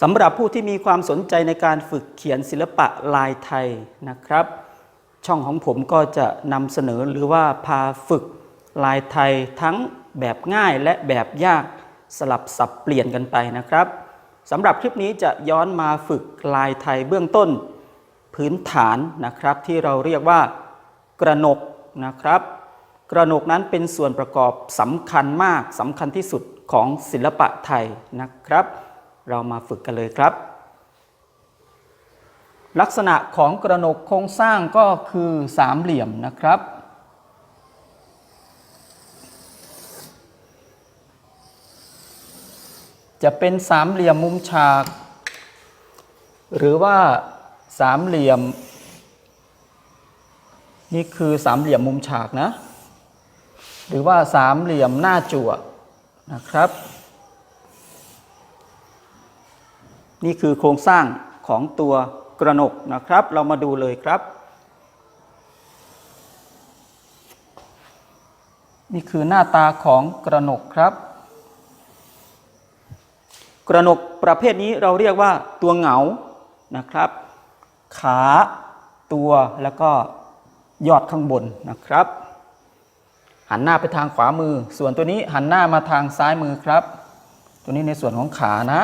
สำหรับผู้ที่มีความสนใจในการฝึกเขียนศิลปะลายไทยนะครับ ช่องของผมก็จะนำเสนอหรือว่าพาฝึกลายไทยทั้งแบบง่ายและแบบยากสลับสับเปลี่ยนกันไปนะครับสำหรับคลิปนี้จะย้อนมาฝึกลายไทยเบื้องต้น พื้นฐานนะครับที่เราเรียกว่ากระหนกนะครับ กระหนกนั้นเป็นส่วนประกอบสำคัญมากสำคัญที่สุดของศิลปะไทยนะครับ เรามาฝึกกันเลยครับ ลักษณะของกระหนกโครงสร้างก็คือสามเหลี่ยมนะครับ จะเป็นสามเหลี่ยมมุมฉาก หรือว่าสามเหลี่ยม นี่คือสามเหลี่ยมมุมฉากนะ หรือว่าสามเหลี่ยมหน้าจั่วนะครับ นี่คือโครงสร้างของตัวกระหนกนะครับ เรามาดูเลยครับ นี่คือหน้าตาของกระหนกครับ กระหนกประเภทนี้เราเรียกว่าตัวเหงานะครับ ขาตัวแล้วก็ยอดข้างบนนะครับ หันหน้าไปทางขวามือ ส่วนตัวนี้หันหน้ามาทางซ้ายมือครับ ตัวนี้ในส่วนของขานะ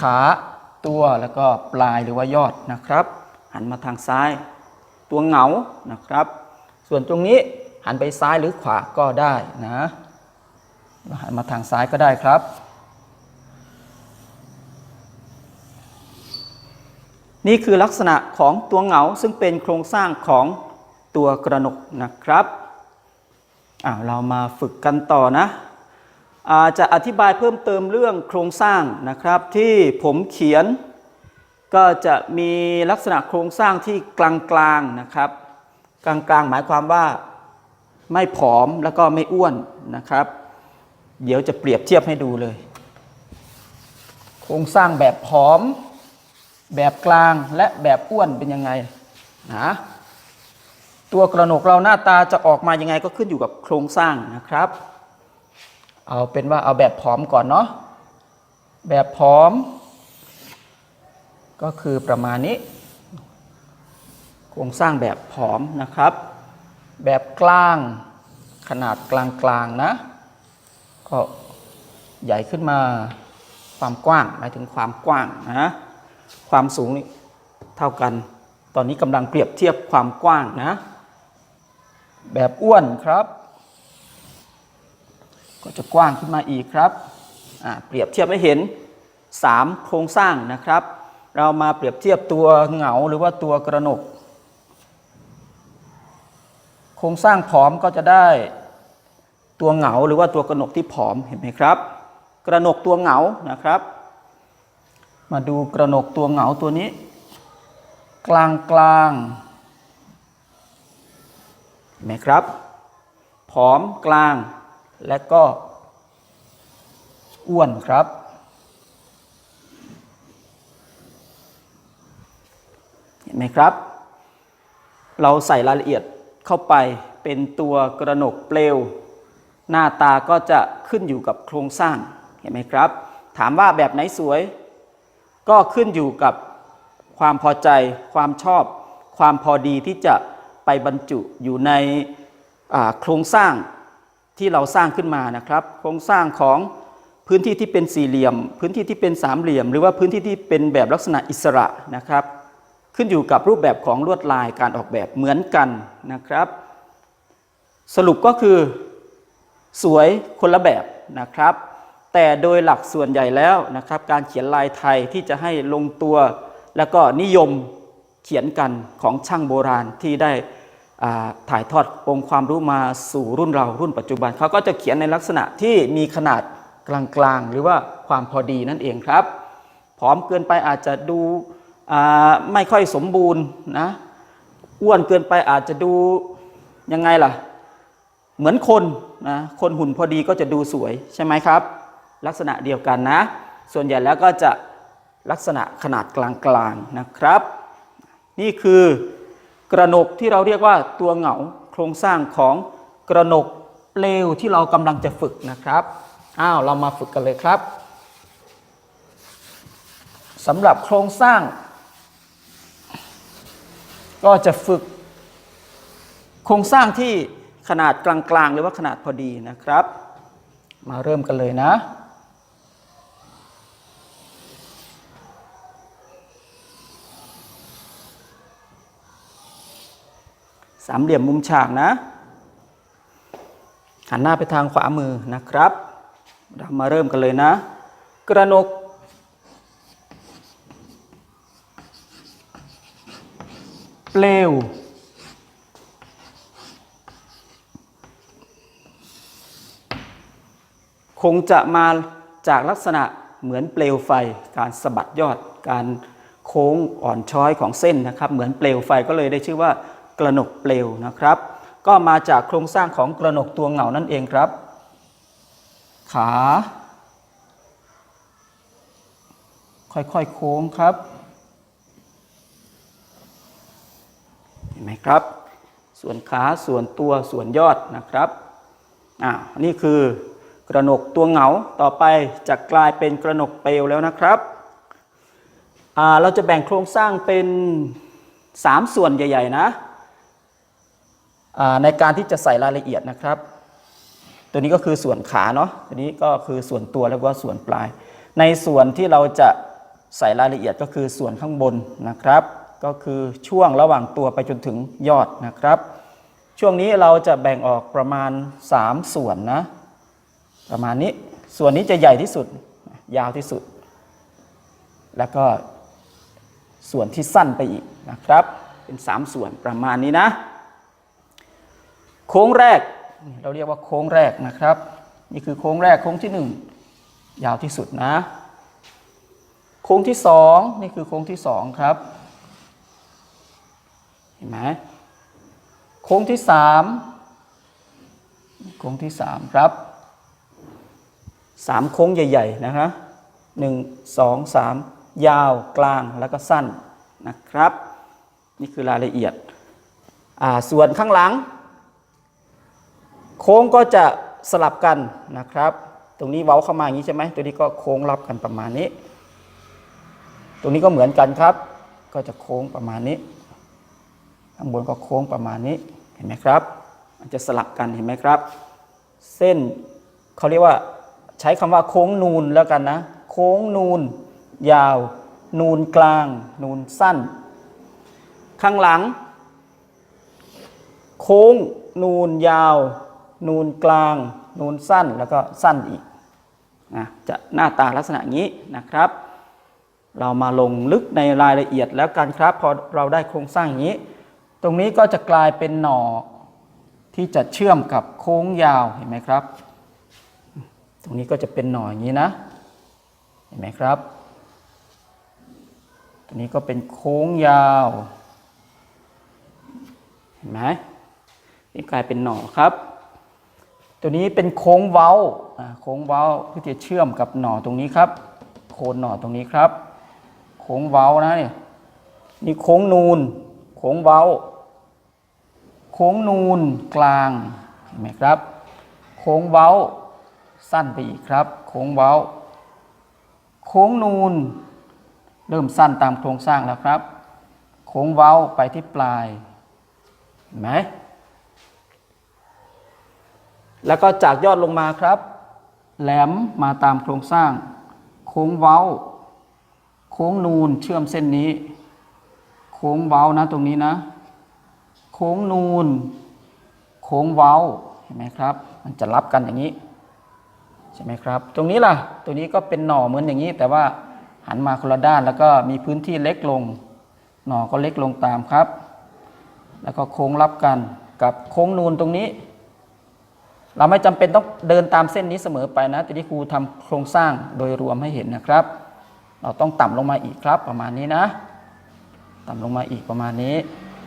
ขาตัวแล้วก็ปลายหรือว่ายอดนะครับ หันมาทางซ้าย ตัวเหงานะครับ ส่วนตรงนี้หันไปซ้ายหรือขวาก็ได้นะหันมาทางซ้ายก็ได้ครับ นี่คือลักษณะของตัวเหงาซึ่งเป็นโครงสร้างของตัวกระหนกนะครับอ่าเรามาฝึกกันต่อนะ จะอธิบายเพิ่มเติมเรื่องโครงสร้างนะครับที่ผมเขียน ก็จะมีลักษณะโครงสร้างที่กลางๆนะครับกลางๆหมายความว่าไม่ผอมแล้วก็ไม่อ้วนนะครับ เดี๋ยวจะเปรียบเทียบให้ดูเลย โครงสร้างแบบผอม แบบกลางและแบบอ้วนเป็นยังไงนะตัวกระหนกเราหน้าตาจะออกมายังไงก็ขึ้นอยู่กับโครงสร้างนะครับ เอาเป็นว่าเอาแบบผอมก่อนเนาะแบบผอม ก็คือประมาณนี้ โครงสร้างแบบผอมนะครับ แบบกลางขนาดกลางๆนะ ก็ใหญ่ขึ้นมาความกว้างหมายถึงความกว้างนะความสูงนี่เท่ากัน ตอนนี้กำลังเปรียบเทียบความกว้างนะ แบบอ้วนครับ ก็จะกว้างขึ้นมาอีกครับ เปรียบเทียบให้เห็น 3 โครงสร้างนะครับ เรามาเปรียบเทียบตัวเหงาหรือว่าตัวกระหนก โครงสร้างผอมก็จะได้ตัวเหงาหรือว่าตัวกระหนกที่ผอมเห็นไหมครับ กระหนกตัวเหงานะครับ มาดูกระหนกตัวเหงาตัวนี้ กลางกลางเห็นไหมครับ ผอมกลาง และก็อ้วนครับ เห็นไหมครับ เราใส่รายละเอียดเข้าไปเป็นตัวกระหนกเปลว หน้าตาก็จะขึ้นอยู่กับโครงสร้าง เห็นไหมครับ ถามว่าแบบไหนสวย ก็ขึ้นอยู่กับความพอใจ ความชอบ ความพอดีที่จะไปบรรจุอยู่ในโครงสร้าง ที่เราสร้างขึ้นมานะครับ โครงสร้างของพื้นที่ที่เป็นสี่เหลี่ยม พื้นที่ที่เป็นสามเหลี่ยม หรือว่าพื้นที่ที่เป็นแบบลักษณะอิสระนะครับ ขึ้นอยู่กับรูปแบบของลวดลายการออกแบบเหมือนกันนะครับ สรุปก็คือ สวยคนละแบบนะครับ แต่โดยหลักส่วนใหญ่แล้วนะครับ การเขียนลายไทยที่จะให้ลงตัว แล้วก็นิยมเขียนกันของช่างโบราณที่ได้ ถ่ายทอดองค์ความรู้มาสู่รุ่นเรารุ่นปัจจุบันเขาก็จะเขียนในลักษณะที่มีขนาดกลางๆ หรือว่าความพอดีนั่นเองครับผอมเกินไปอาจจะดูไม่ค่อยสมบูรณ์นะอ้วนเกินไปอาจจะดูยังไงล่ะ เหมือนคนนะคนหุ่นพอดีก็จะดูสวยใช่ไหมครับ ลักษณะเดียวกันนะ ส่วนใหญ่แล้วก็จะลักษณะขนาดกลางๆนะครับ นี่คือ กระหนกที่เราเรียกว่าตัวเหงาโครงสร้างของกระหนกเลวที่เรากำลังจะฝึกนะครับอ้าวเรามาฝึกกันเลยครับสำหรับโครงสร้าง ก็จะฝึก โครงสร้างที่ขนาดกลางๆ หรือว่าขนาดพอดีนะครับ มาเริ่มกันเลยนะ สามเหลี่ยมมุมฉากนะ หันหน้าไปทางขวามือนะครับ เรามาเริ่มกันเลยนะ กระหนก เปลว คงจะมาจากลักษณะเหมือนเปลวไฟ การสะบัดยอด การโค้งอ่อนช้อยของเส้นนะครับ เหมือนเปลวไฟก็เลยได้ชื่อว่า กระหนกเปลวนะครับ ก็มาจากโครงสร้างของกระหนกตัวเหงานั่นเองครับ ขา ค่อยๆโค้งครับ เห็นไหมครับ ส่วนขาส่วนตัวส่วนยอดนะครับอ่านี่คือกระหนกตัวเหงาต่อไปจะกลายเป็นกระหนกเปลวแล้วนะครับอ่าเราจะแบ่งโครงสร้างเป็น 3 ส่วนใหญ่ ๆ นะ ในการที่จะใส่รายละเอียดนะครับ ตัวนี้ก็คือส่วนขาเนาะตัวนี้ก็คือส่วนตัวแล้วก็ส่วนปลาย ในส่วนที่เราจะใส่รายละเอียดก็คือส่วนข้างบนนะครับ ก็คือช่วงระหว่างตัวไปจนถึงยอดนะครับ ช่วงนี้เราจะแบ่งออกประมาณ 3 ส่วนนะ ประมาณนี้ส่วนนี้จะใหญ่ที่สุดยาวที่สุด แล้วก็ส่วนที่สั้นไปอีกนะครับ เป็น 3 ส่วนประมาณนี้นะ โค้งแรก เราเรียกว่าโค้งแรกนะครับ นี่คือโค้งแรกโค้งที่ 1 ยาวที่สุดนะ โค้งที่ 2 นี่คือโค้งที่ 2 ครับ เห็นไหมโค้งที่ 3 โค้งที่ 3 ครับ 3 โค้งใหญ่ ๆ นะฮะหนึ่งสองสามยาวกลางแล้วก็สั้นนะครับ นี่คือรายละเอียด ส่วนข้างหลัง โค้งก็จะสลับกันนะครับ ตรงนี้เว้าเข้ามาอย่างนี้ใช่ไหมตัวนี้ก็โค้งรับกันประมาณนี้ ตรงนี้ก็เหมือนกันครับ ก็จะโค้งประมาณนี้ ข้างบนก็โค้งประมาณนี้เห็นไหมครับ มันจะสลับกันเห็นไหมครับ เส้นเขาเรียกว่าใช้คำว่าโค้งนูนแล้วกันนะ โค้งนูน ยาว นูนกลาง นูนสั้น ข้างหลัง โค้งนูนยาว นูนกลาง นูนสั้นแล้วก็สั้นอีกนะจะหน้าตาลักษณะนี้นะครับ เรามาลงลึกในรายละเอียดแล้วกันครับพอเราได้โครงสร้างอย่างนี้ ตรงนี้ก็จะกลายเป็นหน่อที่จะเชื่อมกับโค้งยาวเห็นไหมครับ ตรงนี้ก็จะเป็นหน่ออย่างนี้นะเห็นไหมครับตรงนี้ก็เป็นโค้งยาว เห็นไหมนี่กลายเป็นหน่อครับ ตัวนี้เป็นโค้งเว้าโค้งเว้าเพื่อจะเชื่อมกับหน่อตรงนี้ครับ โคนหน่อตรงนี้ครับ โค้งเว้านะเนี่ยนี่โค้งนูน โค้งเว้า โค้งนูนกลางเห็นไหมครับ โค้งเว้าสั้นไปอีกครับ โค้งเว้า โค้งนูน เริ่มสั้นตามโครงสร้างแล้วครับ โค้งเว้าไปที่ปลายเห็นไหม แล้วก็จากยอดลงมาครับ แหลมมาตามโครงสร้าง โค้งเว้า โค้งนูนเชื่อมเส้นนี้ โค้งเว้านะตรงนี้นะ โค้งนูน โค้งเว้าเห็นไหมครับ มันจะรับกันอย่างนี้ใช่ไหมครับ ตรงนี้ล่ะตัวนี้ก็เป็นหน่อเหมือนอย่างนี้ แต่ว่าหันมาคนละด้านแล้วก็มีพื้นที่เล็กลง หน่อก็เล็กลงตามครับ แล้วก็โค้งรับกันกับโค้งนูนตรงนี้ เราไม่จำเป็นต้องเดินตามเส้นนี้เสมอไปนะแต่ที่ครูทำโครงสร้างโดยรวมให้เห็นนะครับ เราต้องต่ำลงมาอีกครับ ประมาณนี้นะ ต่ำลงมาอีกประมาณนี้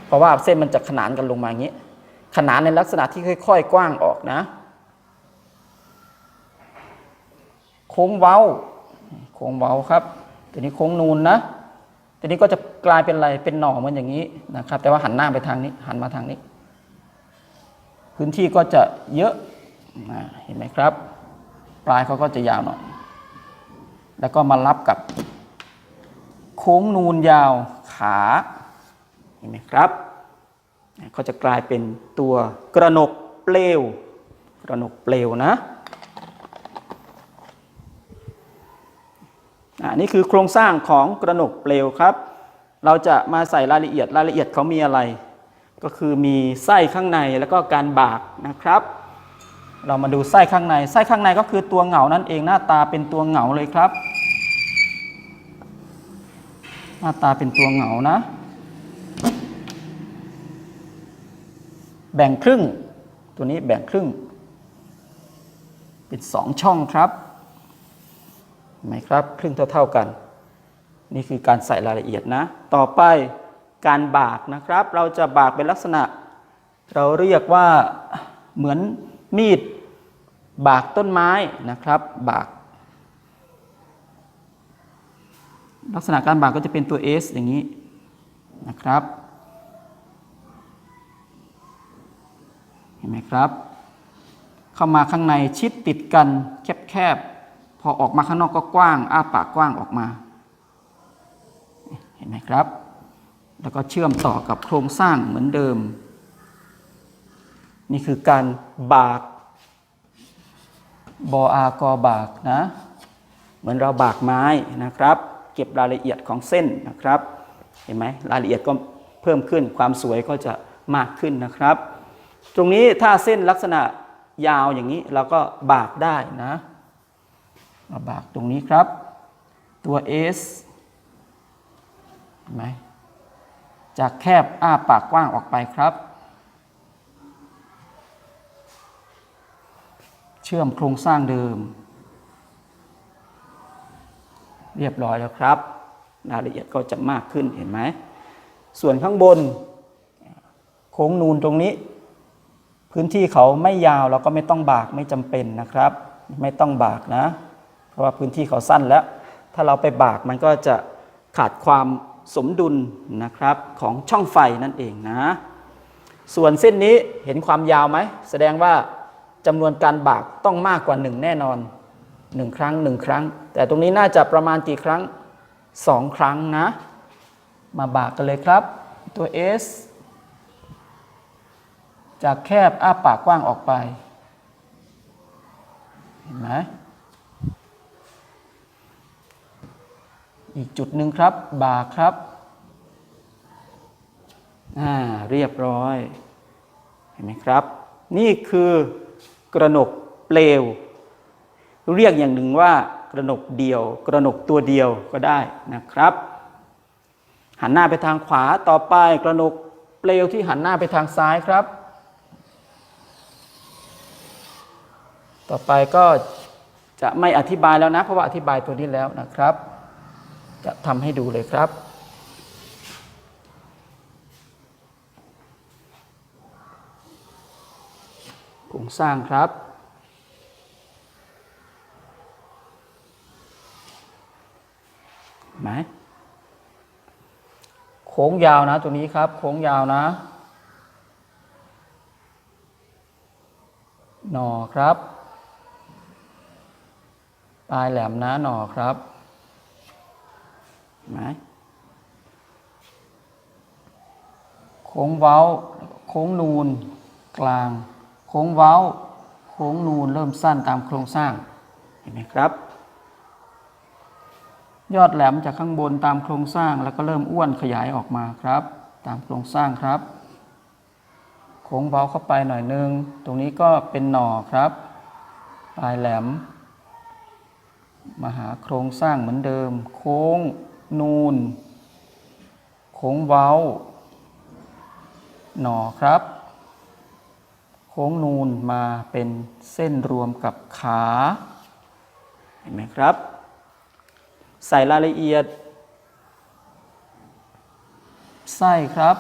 เพราะว่าเส้นมันจะขนานกันลงมาอย่างนี้ ขนานในลักษณะที่ค่อย ๆ กว้างออกนะ โค้งเว้า โค้งเว้าครับตัวนี้โค้งนูนนะตัวนี้ก็จะกลายเป็นอะไรเป็นหน่อเหมือนอย่างนี้นะครับ แต่ว่าหันหน้าไปทางนี้หันมาทางนี้ พื้นที่ก็จะเยอะ เห็นไหมครับ ปลายเขาก็จะยาวหน่อย แล้วก็มารับกับ โค้งนูนยาวขาเห็นไหมครับก็จะกลายเป็นตัวกระหนกเปลว กระหนกเปลวนะอ่านี่คือโครงสร้างของกระหนกเปลวครับ เราจะมาใส่รายละเอียดรายละเอียดเขามีอะไร ก็คือมีไส้ข้างในแล้วก็การบากนะครับ เรามาดูไส้ข้างใน ไส้ข้างในก็คือตัวเหงานั่นเองหน้าตาเป็นตัวเหงาเลยครับ หน้าตาเป็นตัวเหงานะ แบ่งครึ่ง ตัวนี้แบ่งครึ่ง เป็นสองช่องครับไหมครับครึ่งเท่าๆกัน นี่คือการใส่รายละเอียดนะ ต่อไปการบากนะครับ เราจะบากเป็นลักษณะ เราเรียกว่าเหมือน มีดบากต้นไม้นะครับบาก ลักษณะการบากก็จะเป็นตัว S อย่างนี้นะครับ เห็นไหมครับ เข้ามาข้างในชิดติดกันแคบๆ พอออกมาข้างนอกก็กว้าง อ้าปากกว้างออกมา เห็นไหมครับ แล้วก็เชื่อมต่อกับโครงสร้างเหมือนเดิม นี่คือการบากบออากอบากนะ เหมือนเราบากไม้นะครับ เก็บรายละเอียดของเส้นนะครับ เห็นไหมรายละเอียดก็เพิ่มขึ้นความสวยก็จะมากขึ้นนะครับ ตรงนี้ถ้าเส้นลักษณะยาวอย่างนี้เราก็บากได้นะเราบากตรงนี้ครับ ตัว S เห็นไหมจากแคบอ้าปากกว้างออกไปครับ ชื่อมโครงสร้างเดิม เรียบร้อยแล้วครับ รายละเอียดก็จะมากขึ้นเห็นไหม ส่วนข้างบน โค้งนูนตรงนี้ พื้นที่เขาไม่ยาวเราก็ไม่ต้องบากไม่จำเป็นนะครับ ไม่ต้องบากนะ เพราะว่าพื้นที่เขาสั้นแล้ว ถ้าเราไปบากมันก็จะขาดความสมดุลนะครับของช่องไฟนั่นเองนะ ส่วนเส้นนี้เห็นความยาวไหม แสดงว่า จำนวนการบากต้องมากกว่า 1 แน่นอน 1 ครั้ง 1 ครั้ง แต่ตรงนี้น่าจะประมาณกี่ครั้ง 2 ครั้งนะ มาบากกันเลยครับ ตัว S จากแคบอ้าปากกว้างออกไป เห็นไหมอีกจุดหนึ่งครับ บากครับอ่าเรียบร้อย เห็นไหมครับ นี่คือ กระหนกเปลว เรียกอย่างหนึ่งว่ากระหนกเดียว กระหนกตัวเดียวก็ได้นะครับ หันหน้าไปทางขวาต่อไปกระหนกเปลวที่หันหน้าไปทางซ้ายครับ ต่อไปก็จะไม่อธิบายแล้วนะเพราะว่าอธิบายตัวนี้แล้วนะครับ จะทำให้ดูเลยครับ โครงสร้างครับ ไหมโค้งยาวนะตัวนี้ครับ โค้งยาวนะหน่อครับ ปลายแหลมนะหน่อครับไหมโค้งเว้า โค้งนูนกลาง โค้งเว้า โค้งนูนเริ่มสั้นตามโครงสร้าง เห็นไหมครับ ยอดแหลมจากข้างบนตามโครงสร้างแล้วก็เริ่มอ้วนขยายออกมาครับ ตามโครงสร้างครับ โค้งเว้าเข้าไปหน่อยนึง ตรงนี้ก็เป็นหน่อครับ ปลายแหลมมาหาโครงสร้างเหมือนเดิม โค้ง นูน โค้งเว้า หน่อครับ โค้งนูนมาเป็นเส้นรวมกับขา เห็นไหมครับ ใส่รายละเอียด ไส้ครับ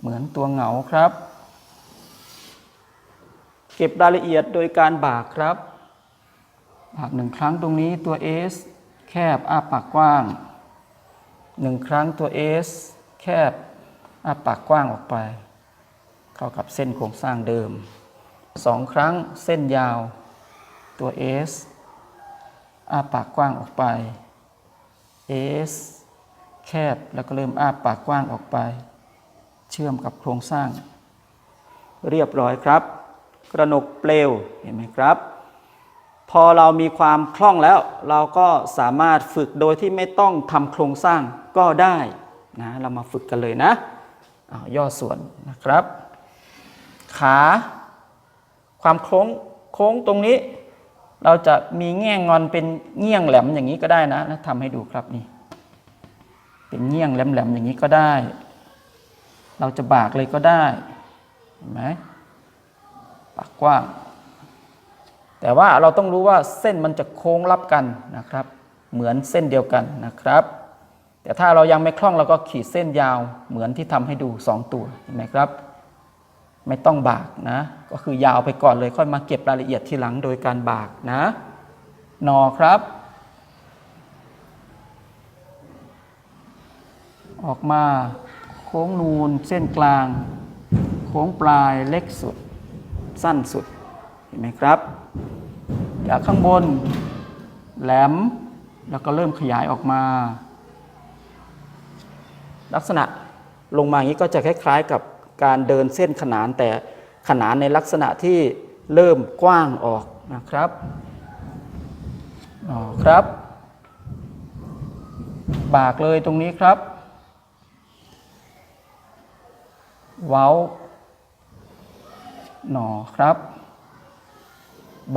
เหมือนตัวเหงาครับ เก็บรายละเอียดโดยการบากครับ บากหนึ่งครั้งตรงนี้ตัว S แคบอ้าปากกว้างหนึ่งครั้งตัว S แคบอ้าปากกว้างออกไป เข้ากับเส้นโครงสร้างเดิมสองครั้งเส้นยาวตัว S อ้าปากกว้างออกไป S แคบแล้วก็เริ่มอ้าปากกว้างออกไป เชื่อมกับโครงสร้าง เรียบร้อยครับ กระหนกเปลวเห็นไหมครับ พอเรามีความคล่องแล้ว เราก็สามารถฝึกโดยที่ไม่ต้องทำโครงสร้างก็ได้นะเรามาฝึกกันเลยนะเอาย่อส่วนนะครับ ขา ความโค้งโค้งตรงนี้ เราจะมีแง่งอนเป็นเงี้ยงแหลมอย่างนี้ก็ได้นะนะทำให้ดูครับนี่ เป็นเงี้ยงแหลมๆอย่างนี้ก็ได้ เราจะบากเลยก็ได้เห็นไหมปากกว้างแต่ว่าเราต้องรู้ว่าเส้นมันจะโค้งรับกันนะครับ เหมือนเส้นเดียวกันนะครับ แต่ถ้าเรายังไม่คล่องเราก็ขีดเส้นยาวเหมือนที่ทำให้ดู 2 ตัวเห็นไหมครับ ไม่ต้องบากนะ ก็คือยาวไปก่อนเลยค่อยมาเก็บรายละเอียดทีหลังโดยการบากนะนอครับ ออกมาโค้งนูนเส้นกลาง โค้งปลายเล็กสุด สั้นสุด เห็นไหมครับจากข้างบน แหลม แล้วก็เริ่มขยายออกมา ลักษณะลงมาอย่างนี้ก็จะคล้ายๆกับ การเดินเส้นขนานแต่ขนานในลักษณะที่เริ่มกว้างออกนะครับอ๋อครับ บากเลยตรงนี้ครับ เว้า หนอครับ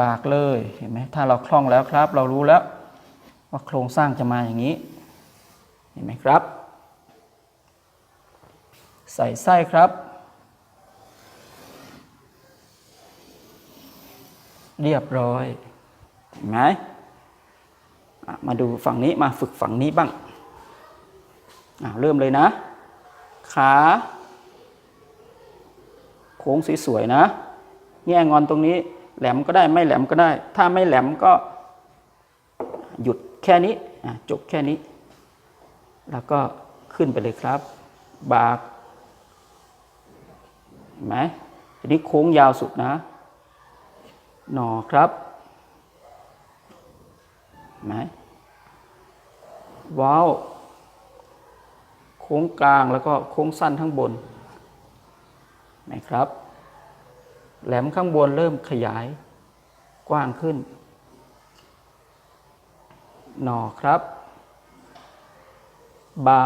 บากเลยเห็นไหมถ้าเราคล่องแล้วครับ เรารู้แล้วว่าโครงสร้างจะมาอย่างนี้ เห็นไหมครับ ใส่ไส้ครับ เรียบร้อยเห็นไหมมาดูฝั่งนี้มาฝึกฝั่งนี้บ้างเริ่มเลยนะ ขาโค้งสวยๆนะ แง่งอนตรงนี้ แหลมก็ได้ไม่แหลมก็ได้ ถ้าไม่แหลมก็หยุดแค่นี้จบแค่นี้ แล้วก็ขึ้นไปเลยครับ บากเห็นไหมทีนี้โค้งยาวสุดนะ หนอครับไหมว้าวโค้งกลางแล้วก็โค้งสั้นข้างบนนะครับ แหลมข้างบนเริ่มขยายกว้างขึ้น หนอครับ บา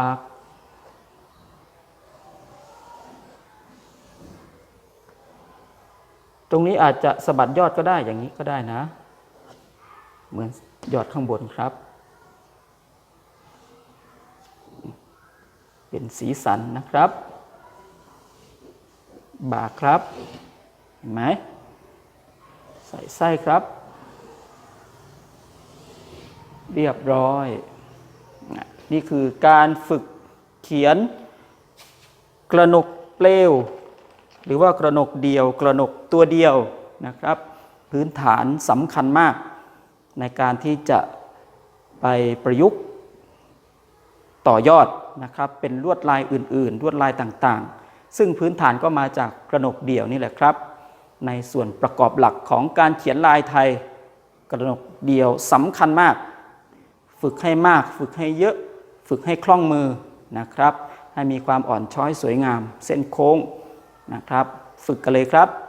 ตรงนี้อาจจะสะบัดยอดก็ได้อย่างนี้ก็ได้นะ เหมือนยอดข้างบนครับ เป็นสีสันนะครับ บาครับ เห็นไหมใส่ไส้ครับ เรียบร้อยนะนี่คือการฝึกเขียนกระหนกเปลว หรือว่ากระหนกเดียว กระหนกตัวเดียวนะครับ พื้นฐานสำคัญมาก ในการที่จะไปประยุกต์ต่อยอดนะครับเป็นลวดลายอื่นๆลวดลายต่างๆ ซึ่งพื้นฐานก็มาจากกระหนกเดี่ยวนี่แหละครับ ในส่วนประกอบหลักของการเขียนลายไทยกระหนกเดี่ยวสำคัญมาก ฝึกให้มาก ฝึกให้เยอะ ฝึกให้คล่องมือนะครับ ให้มีความอ่อนช้อยสวยงาม เส้นโค้ง นะครับ ฝึกกันเลยครับ